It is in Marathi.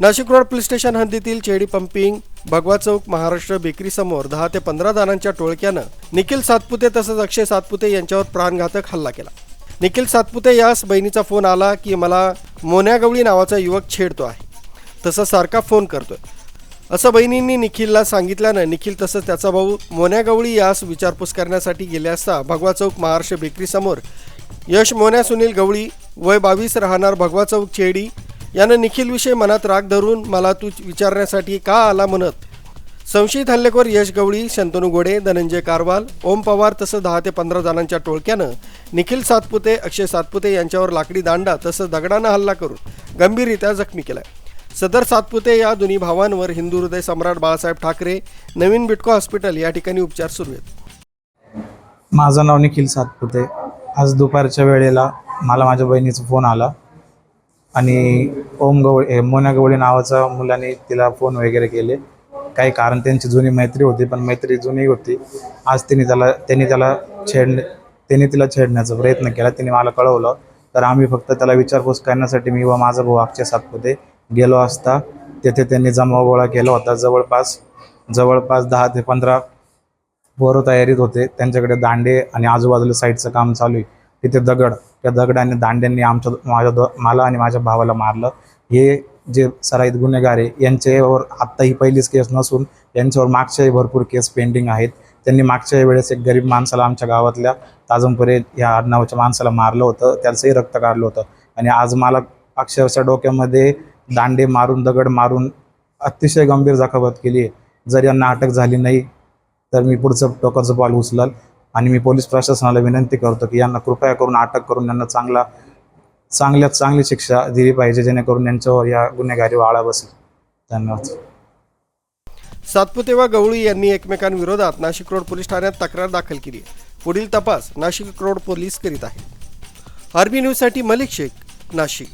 नाशिक रोड पोलीस स्टेशन हद्दीतील चेडी पंपिंग भगवा चौक महाराष्ट्र बेकरी समोर दहा ते पंधरा जणांच्या टोळक्यानं निखिल सातपुते तसंच अक्षय सातपुते यांच्यावर प्राणघातक हल्ला केला. निखिल सातपुते यास बहिणीचा फोन आला की मला मोन्यागवळी नावाचा युवक छेडतो आहे. तसं सारखा फोन करतोय. असं बहिणींनी निखिलला सांगितल्यानं निखिल तसंच त्याचा भाऊ मोन्यागवळी यास विचारपूस करण्यासाठी गेले असता भगवा चौक महाराष्ट्र बेकरी समोर यश मोन्या सुनील गवळी वय बावीस राहणार भगवा चौक चेडी यानं निखिलविषयी मनात राग धरून मला तू विचारण्यासाठी का आला म्हणत? संशयित हल्लेखोर यश गवळी शंतनू गोडे धनंजय कारवाल ओम पवार तसं दहा ते पंधरा जणांच्या टोळक्यानं निखिल सातपुते अक्षय सातपुते यांच्यावर लाकडी दांडा तसं दगडानं हल्ला करून गंभीररित्या जखमी केलाय. सदर सातपुते या दोन्ही भावांवर हिंदू हृदय सम्राट बाळासाहेब ठाकरे नवीन बिटको हॉस्पिटल या ठिकाणी उपचार सुरू आहेत. माझं नाव निखिल सातपुते. आज दुपारच्या वेळेला मला माझ्या बहिणीचा फोन आला. आणि ओम गवळी हे मोना गवळी नावाचा मुलाने तिला फोन वगैरे केले. काही कारण त्यांची जुनी मैत्री होती पण मैत्री जुनी होती. आज तिने त्याला त्यांनी त्याला छेड त्यांनी तिला छेडण्याचा प्रयत्न केला. तिने मला कळवलं तर आम्ही फक्त त्याला विचारपूस करण्यासाठी मी व माझा भाऊ अक्षय सातपुते गेलो असता. तेथे त्यांनी जमाव गोळा केला होता. जवळपास जवळपास दहा ते पंधरा पोरं तयारीत होते. त्यांच्याकडे दांडे आणि आजूबाजूला साईडचं काम चालू आहे. तिथे दगड त्या दगडाने दांड्यांनी आमच्या माझ्या दो मला आणि माझ्या भावाला मारलं. हे जे सराईत गुन्हेगार आहे यांच्यावर आत्ता ही पहिलीच केस नसून यांच्यावर मागच्याही भरपूर केस पेंडिंग आहेत. त्यांनी मागच्या वेळेस एक गरीब माणसाला आमच्या गावातल्या ताजमपुरे या आडनावाच्या माणसाला मारलं होतं. त्याचंही रक्त काढलं होतं. आणि आज मला अक्षरशः डोक्यामध्ये दांडे मारून दगड मारून अतिशय गंभीर जखावत केली आहे. जर यांना अटक झाली नाही तर मी पुढचं टोकाचं पाल उचलल. आणि मी पोलीस प्रशासनाला विनंती करतो की यांना कृपया करून अटक करून यांना चांगला चांगल्यात चांगली शिक्षा दिली पाहिजे जेणेकरून यांच्यावर या गुन्हेगारी आळा बसेल. धन्यवाद. सातपुते व गवळी यांनी एकमेकांविरोधात नाशिक रोड पोलीस ठाण्यात तक्रार दाखल केली पुढील तपास नाशिक रोड पोलीस करीत आहेत. आरबी न्यूजसाठी मलिक शेख नाशिक.